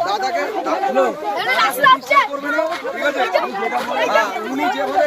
দাদাকে করবে না ঠিক আছে। উনি যেভাবে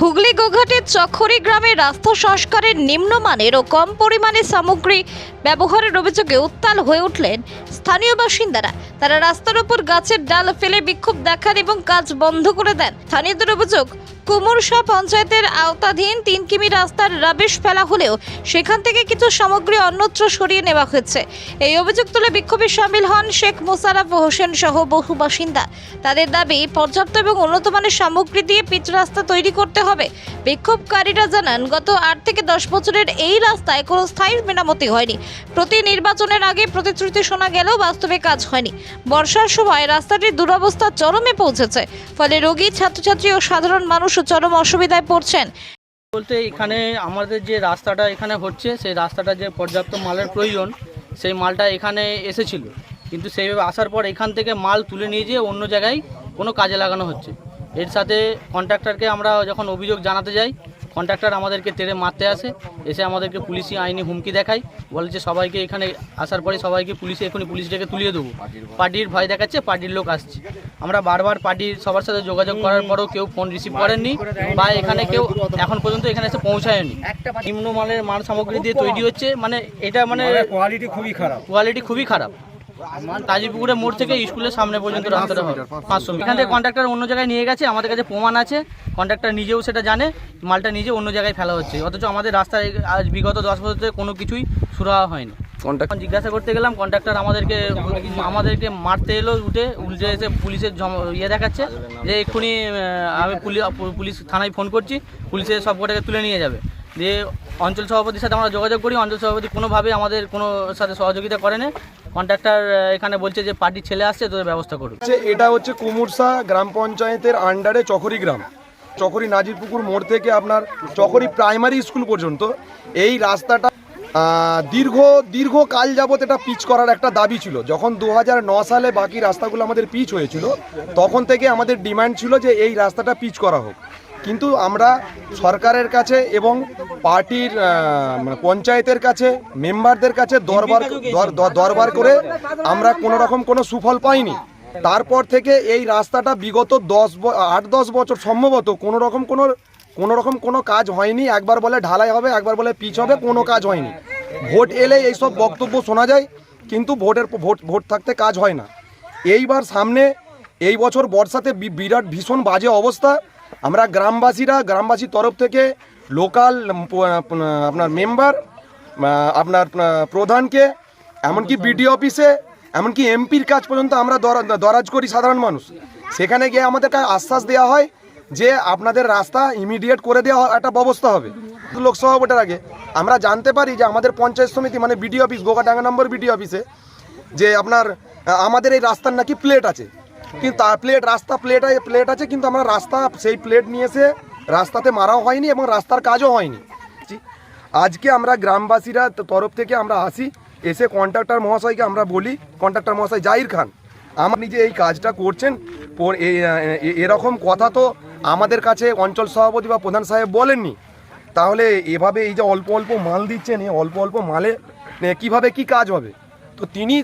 হুগলি গোঘাটের চক্ষরি গ্রামে রাস্তা সংস্কারের নিম্নমানের ও কম পরিমাণে সামগ্রী ব্যবহারের অভিযোগে উত্তাল হয়ে উঠলেন স্থানীয় বাসিন্দারা। তারা রাস্তার উপর গাছের ডাল ফেলে বিক্ষোভ দেখান এবং কাজ বন্ধ করে দেন। স্থানীয়দের অভিযোগ কুমুরশা পঞ্চায়েতের আওতাধীন তিন কিমি রাস্তার রাবিশ ফেলা হলেও সেখান থেকে কিছু সামগ্রী অন্যত্র সরিয়ে নেওয়া হয়েছে। এই অভিযোগ তুলে বিক্ষোভে সামিল হন শেখ মোশারফ হোসেন সহ বহু বাসিন্দা। তাদের দাবি, পর্যাপ্ত এবং উন্নত মানের সামগ্রী দিয়ে পিচ রাস্তা তৈরি করতে হবে। বিক্ষোভকারীরা জানান, গত আট থেকে দশ বছরের এই রাস্তায় কোনো স্থায়ী মেরামতি হয়নি। প্রতি নির্বাচনের আগে প্রতিশ্রুতি শোনা গেলেও বাস্তবে কাজ হয়নি। বর্ষার সময় রাস্তাটির দুরবস্থা চরমে পৌঁছেছে, ফলে রোগী, ছাত্রছাত্রী ও সাধারণ মানুষও চরম অসুবিধায় পড়ছেন। বলতে এখানে আমাদের যে রাস্তাটা এখানে হচ্ছে, সেই রাস্তাটা যে পর্যাপ্ত মালের প্রয়োজন, সেই মালটা এখানে এসেছিল। কিন্তু সেইভাবে আসার পর এখান থেকে মাল তুলে নিয়ে যেয়ে অন্য জায়গায় কোনো কাজে লাগানো হচ্ছে। এর সাথে কন্ট্রাক্টরকে আমরা যখন অভিযোগ জানাতে যাই কন্ট্রাক্টর আমাদেরকে তেড়ে মারতে আসে এসে আমাদেরকে পুলিশি আইনি হুমকি দেখায় বলে যে সবাইকে এখানে আসার পরে সবাইকে পুলিশে এখনই পুলিশ ডেকে তুলিয়ে দেবো। পার্টির ভয় দেখাচ্ছে পার্টির লোক আসছে। আমরা বারবার পার্টির সবার সাথে যোগাযোগ করার পরও কেউ ফোন রিসিভ করেননি বা এখানে কেউ এখন পর্যন্ত এখানে এসে পৌঁছায়নি। নিম্নমানের মাল সামগ্রী দিয়ে তৈরি হচ্ছে মানে এটা মানে কোয়ালিটি খুবই খারাপ। কোয়ালিটি খুবই খারাপ। কাজীপুকুরের মোড় থেকে স্কুলের সামনে পর্যন্ত রাস্তাটা হবে। পাঁচশো এখান থেকে কন্ট্রাক্টর অন্য জায়গায় নিয়ে গেছে আমাদের কাছে প্রমাণ আছে। কন্ট্রাক্টর নিজেও সেটা জানে মালটা নিজে অন্য জায়গায় ফেলা হচ্ছে। অথচ আমাদের রাস্তায় আজ বিগত দশ বছর ধরে কোনো কিছুই সুরাহা হয়নি। কন্ট্যাক্ট যখন জিজ্ঞাসা করতে গেলাম কন্ট্রাক্টর আমাদেরকে আমাদেরকে মারতে এলো উঠে উল্টে এসে পুলিশের ইয়ে দেখাচ্ছে যে এক্ষুনি আমি পুলিশ পুলিশ থানায় ফোন করছি পুলিশে সব কটাকে তুলে নিয়ে যাবে। দিয়ে অঞ্চল সভাপতির সাথে আমরা যোগাযোগ করি, অঞ্চল সভাপতি কোনোভাবে আমাদের কোনো সাথে সহযোগিতা করে না। কন্ট্রাক্টর এখানে বলছে যে পার্টির ছেলে আসছে, তোদের ব্যবস্থা করুন। এটা হচ্ছে কুমুরসা গ্রাম পঞ্চায়েতের আন্ডারে চকরি গ্রাম। চকরি নাজিরপুকুর মোড় থেকে আপনার চকরি প্রাইমারি স্কুল পর্যন্ত। এই রাস্তাটা দীর্ঘ দীর্ঘ কাল যাবত এটা পিচ করার একটা দাবি ছিল। যখন দু সালে বাকি রাস্তাগুলো আমাদের পিচ হয়েছিল, তখন থেকে আমাদের ডিমান্ড ছিল যে এই রাস্তাটা পিচ করা হোক। কিন্তু আমরা সরকারের কাছে এবং পার্টির মানে পঞ্চায়েতের কাছে, মেম্বারদের কাছে দরবার, দর- দর- দরবার করে আমরা কোনো রকম কোনো সুফল পাইনি। তারপর থেকে এই রাস্তাটা বিগত দশ আট দশ বছর সম্ভবত কোনো রকম কোনো কোনো রকম কোনো কাজ হয়নি। একবার বলে ঢালাই হবে, একবার বলে পিচ হবে, কোনো কাজ হয়নি। ভোট এলে এইসব বক্তব্য শোনা যায়, কিন্তু ভোটের ভোট ভোট থাকতে কাজ হয় না। এইবার সামনে এই বছর বর্ষাতে বিরাট ভীষণ বাজে অবস্থা। আমরা গ্রামবাসীরা গ্রামবাসীর তরফ থেকে লোকাল আপনার মেম্বার আপনার প্রধানকে, এমনকি বিডি অফিসে, এমনকি এমপির কাজ পর্যন্ত আমরা দরা- দরাজ করি সাধারণ মানুষ। সেখানে গিয়ে আমাদেরকে আশ্বাস দেওয়া হয় যে আপনাদের রাস্তা ইমিডিয়েট করে দেওয়া একটা ব্যবস্থা হবে। লোকসভা ভোটের আগে। আমরা জানতে পারি যে আমাদের পঞ্চায়েত সমিতি মানে BD office Gogadanga number BD অফিসে, যে আপনার আমাদের এই রাস্তার নাকি প্লেট আছে। কিন্তু তার প্লেট রাস্তা প্লেট প্লেট আছে, কিন্তু আমরা রাস্তা সেই প্লেট নিয়ে এসে রাস্তাতে মারাও হয়নি এবং রাস্তার কাজও হয়নি। আজকে আমরা গ্রামবাসীরা তরফ থেকে আমরা আসি, এসে কন্ট্রাক্টর মহাশয়কে আমরা বলি কন্ট্রাক্টর মহাশয় জাহির খান, আমার নিজে এই কাজটা করছেন এরকম কথা তো আমাদের কাছে অঞ্চল সভাপতি বা প্রধান সাহেব বলেননি। তাহলে এভাবে এই যে অল্প অল্প মাল দিচ্ছেন এই অল্প অল্প মালে কীভাবে কি কাজ হবে? তো তিনি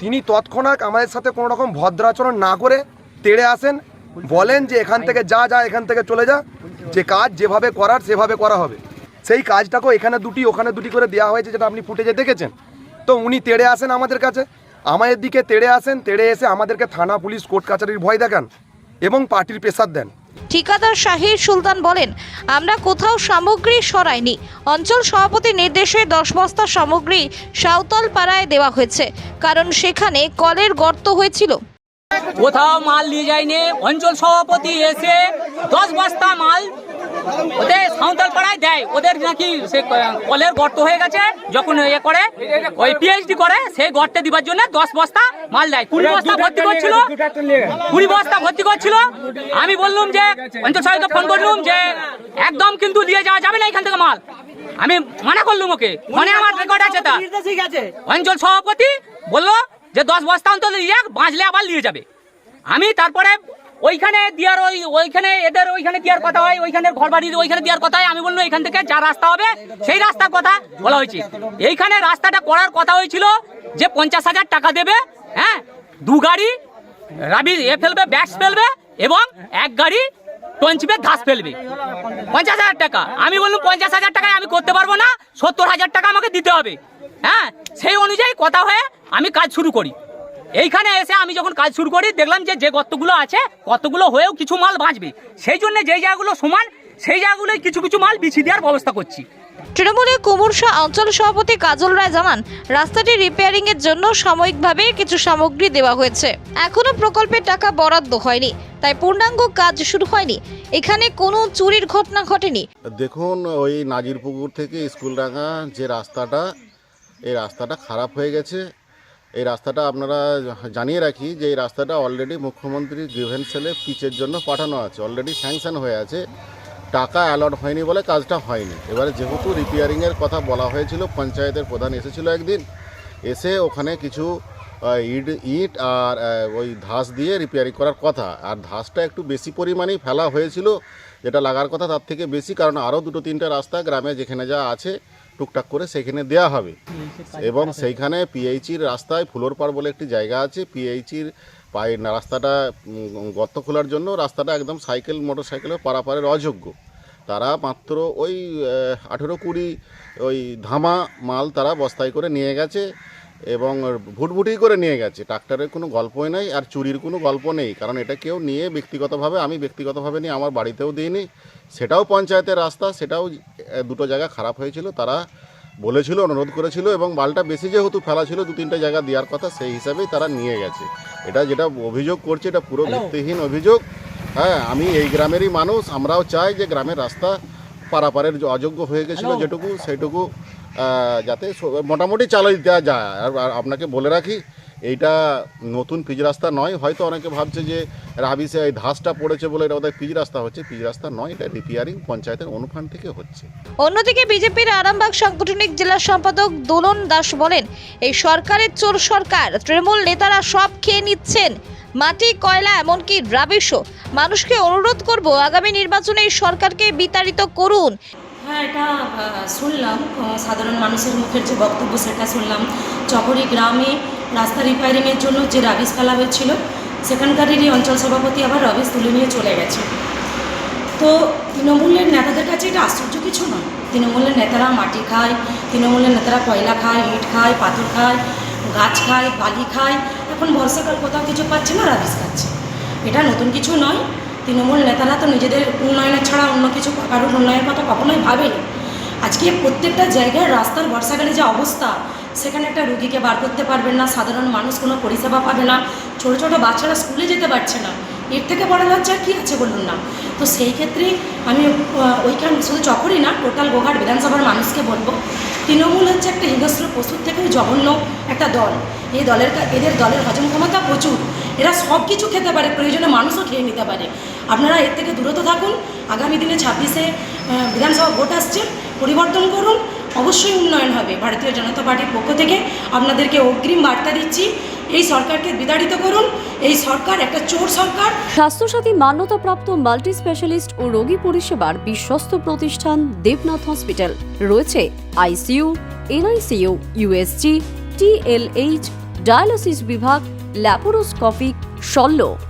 তিনি তৎক্ষণাৎ আমাদের সাথে কোনো রকম ভদ্রাচরণ না করে তেড়ে আসেন, বলেন যে এখান থেকে যা যা, এখান থেকে চলে যা, যে কাজ যেভাবে করার সেভাবে করা হবে। সেই কাজটাকেও এখানে দুটি, ওখানে দুটি করে দেওয়া হয়েছে যেটা আপনি ফুটেজে দেখেছেন। তো উনি তেড়ে আসেন আমাদের কাছে, আমাদের দিকে তেড়ে আসেন, তেড়ে এসে আমাদেরকে থানা, পুলিশ, কোর্ট কাছারির ভয় দেখান এবং পার্টির প্রেসার দেন। ঠিকাদার শাহির সুলতান বলেন, আমরা কোথাও সামগ্রী সরাইনি। অঞ্চল সভাপতির নির্দেশে দশ বস্তা সামগ্রী সাঁওতাল পাড়ায় দেওয়া হয়েছে, কারণ সেখানে কলের গর্ত হয়েছিল। কোথাও মাল নিয়ে যায়নি। অঞ্চল সভাপতি এসে দশ বস্তা মাল ওদের সাঁওতাল পাড়ায় দেয়। ওদের নাকি সে কলের গর্ত হয়ে গেছে যখন ইয়ে করে ওই পিএইচডি করে সেই গর্তে দিবার জন্য দশ বস্তা মাল দেয়। কুড়ি বস্তা ভর্তি করছিল। কুড়ি বস্তা ভর্তি করছিল। আমি বললাম যে অঞ্চল সভাপতি ফোন করলাম যে একদম কিন্তু নিয়ে যাওয়া যাবে না এখান থেকে মাল। আমি মানা করলাম ওকে। ফোনে আমার রেকর্ড আছে তা। অঞ্চল সভাপতি বলল যে দশ বস্তা অন্তত নিয়ে বাঁচলে আবার নিয়ে যাবে। আমি তারপরে ওইখানে দেওয়ার ওই ওইখানে এদের ওইখানে দেওয়ার কথা হয় ওইখানে ঘর বাড়ির ওইখানে দেওয়ার কথা হয় আমি বললাম, এখান থেকে যা রাস্তা হবে, সেই রাস্তার কথা বলা হয়েছে। এইখানে রাস্তাটা করার কথা হয়েছিল যে পঞ্চাশ হাজার টাকা দেবে হ্যাঁ? দু গাড়ি, রাবি এ ফেলবে ব্যাগস ফেলবে, এবং এক গাড়ি টঞ্চবে ঘাস ফেলবে। পঞ্চাশ হাজার টাকা। আমি বললাম, পঞ্চাশ হাজার টাকায় আমি করতে পারব না, সত্তর হাজার টাকা আমাকে দিতে হবে। হ্যাঁ? সেই অনুযায়ী কথা হয়ে আমি কাজ শুরু করি। এইখানে এসে আমি যখন কাজ শুরু করি দেখলাম যে যে গর্তগুলো আছে গর্তগুলো হয়েও কিছু মাল বাঁচবে। সেই জন্য যেই জায়গাগুলো সমান সেই জায়গাগুলোয় কিছু কিছু মাল বিছিয়ে দেওয়ার ব্যবস্থা করছি। তৃণমূলের কুমুরশা অঞ্চল সভাপতি কাজল রায় জানান রাস্তাটি রিপেয়ারিং এর জন্য সাময়িকভাবে কিছু সামগ্রী দেওয়া হয়েছে। এখনও প্রকল্পের টাকা বরাদ্দ হয়নি তাই পূর্ণাঙ্গ কাজ শুরু হয়নি। এখানে কোনো চুরির ঘটনা ঘটেনি। দেখুন ওই নাজিরপুকুর থেকে স্কুল স্কুলডাঙ্গা যে রাস্তাটা এই রাস্তাটা খারাপ হয়ে গেছে। এই রাস্তাটা আপনারা জানিয়ে রাখি যে এই রাস্তাটা অলরেডি মুখ্যমন্ত্রী গ্রিভেন্স সেলে পিচের জন্য পাঠানো আছে। অলরেডি স্যাংশন হয়ে আছে। টাকা অ্যালট হয়নি বলে কাজটা হয়নি। এবারে যেহেতু রিপেয়ারিংয়ের কথা বলা হয়েছিল, পঞ্চায়েতের প্রধান এসেছিল একদিন। এসে ওখানে কিছু ইট ইট আর ওই ধাস দিয়ে রিপেয়ারিং করার কথা। আর ধাসটা একটু বেশি পরিমাণেই ফেলা হয়েছিল। যেটা লাগার কথা তার থেকে বেশি, কারণ আরও দুটো তিনটে রাস্তা গ্রামে যেখানে যা আছে টুকটাক করে সেখানে দেয়া হবে। এবং সেইখানে পিএইচির রাস্তায় ফুলোরপাড় বলে একটি জায়গা আছে। পিএইচির পায়ে রাস্তাটা গর্ত খোলার জন্য রাস্তাটা একদম সাইকেল মোটর সাইকেলের পারাপারের অযোগ্য। তারা মাত্র ওই আঠেরো কুড়ি ওই ধামা মাল তারা বস্তায় করে নিয়ে গেছে। এবং ভুটভুটি করে নিয়ে গেছে। ট্রাক্টরের কোনো গল্পই নেই আর চুরির কোনো গল্প নেই। কারণ এটা কেউ নিয়ে ব্যক্তিগতভাবে আমি ব্যক্তিগতভাবে নিয়ে আমার বাড়িতেও দিইনি। সেটাও পঞ্চায়েতের রাস্তা সেটাও দুটো জায়গা খারাপ হয়েছিল। তারা বলেছিল অনুরোধ করেছিল এবং মালটা বেশি যেহেতু ফেলা ছিল দু তিনটে জায়গা দেওয়ার কথা সেই হিসাবেই তারা নিয়ে গেছে। এটা যেটা অভিযোগ করছে এটা পুরো ভিত্তিহীন অভিযোগ। হ্যাঁ আমি এই গ্রামেরই মানুষ। আমরাও চাই যে গ্রামের রাস্তা পারাপারের অযোগ্য হয়ে গেছিল যেটুকু সেইটুকু আহ, যাতে মোটামুটি চালিয়ে দেওয়া যায়। আর আর আপনাকে বলে রাখি, এইটা নতুন পিচ রাস্তা নয়। হয়তো অনেকে ভাবছে যে রাবিসে এই ধাসটা পড়েছে বলে এটা ওদের পিচ রাস্তা হচ্ছে। পিচ রাস্তা নয়, এটা রিপেয়ারিং পঞ্চায়েতের অনুফান থেকে হচ্ছে। অন্যদিকে বিজেপির আরামবাগ সাংগঠনিক জেলা সম্পাদক দোলন দাস বলেন, এই সরকারের চোর সরকার, তৃণমূল নেতারা সব খেয়ে নিচ্ছেন। মাটি, কয়লা, এমনকি রাবিশও। মানুষকে অনুরোধ করব, আগামী নির্বাচনে এই সরকারকে বিতাড়িত করুন। হ্যাঁ এটা শুনলাম সাধারণ মানুষের মুখের যে বক্তব্য সেটা শুনলাম। চকরি গ্রামে রাস্তা রিপেয়ারিংয়ের জন্য যে রাবিশ ফেলা হয়েছিল সেখানকারেরই অঞ্চল সভাপতি আবার রবিশ তুলে নিয়ে চলে গেছে। তো তৃণমূলের নেতাদের কাছে এটা আশ্চর্য কিছু নয়। তৃণমূলের নেতারা মাটি খায়, তৃণমূলের নেতারা কয়লা খায়, ইট খায়, পাথর খায়, গাছ খায়, বালি খায়। এখন বর্ষাকাল কোথাও কিছু পাচ্ছে না, রাবিশ খাচ্ছে। এটা নতুন কিছু নয়। তৃণমূল নেতারা তো নিজেদের উন্নয়নের ছাড়া অন্য কিছু কারোর উন্নয়নের কথা কখনোই ভাবেনি। আজকে প্রত্যেকটা জায়গায় রাস্তার বর্ষাকালে যে অবস্থা, সেখানে একটা রুগীকে বার করতে পারবেন না, সাধারণ মানুষ কোনো পরিষেবা পাবে না, ছোটো ছোটো বাচ্চারা স্কুলে যেতে পারছে না। এর থেকে বড় লজ্জা কী আছে বলুন না? তো সেই ক্ষেত্রে আমি ওইখান শুধু চকরই না, টোটাল গোঘাট বিধানসভার মানুষকে বলব, তৃণমূল হচ্ছে একটা হিংস্র পশুর থেকেও জঘন্য একটা দল। এই দলের এদের দলের হজম ক্ষমতা প্রচুর। এরা সব কিছু খেতে পারে, প্রয়োজনে মানুষও খেয়ে নিতে পারে। আপনারা এর থেকে দূরত থাকুন, আগামী দিনে ছাব্বিশে বিধানসভা ভোট আসছে, পরিবর্তন করুন, অবশ্যই উন্নয়ন হবে। ভারতীয় জনতা পার্টির পক্ষ থেকে আপনাদেরকে অগ্রিম বার্তা দিচ্ছি এই সরকারকে বিতাড়িত করুন। এই সরকার একটা চোর সরকার। স্বাস্থ্যসাথী মান্যতাপ্রাপ্ত মাল্টি স্পেশালিস্ট ও রোগী পরিষেবার বিশ্বস্ত প্রতিষ্ঠান দেবনাথ হসপিটাল। রয়েছে ICU, NICU, USG, TLH, dialysis বিভাগ, ল্যাপারোস্কোপিক, শল্য।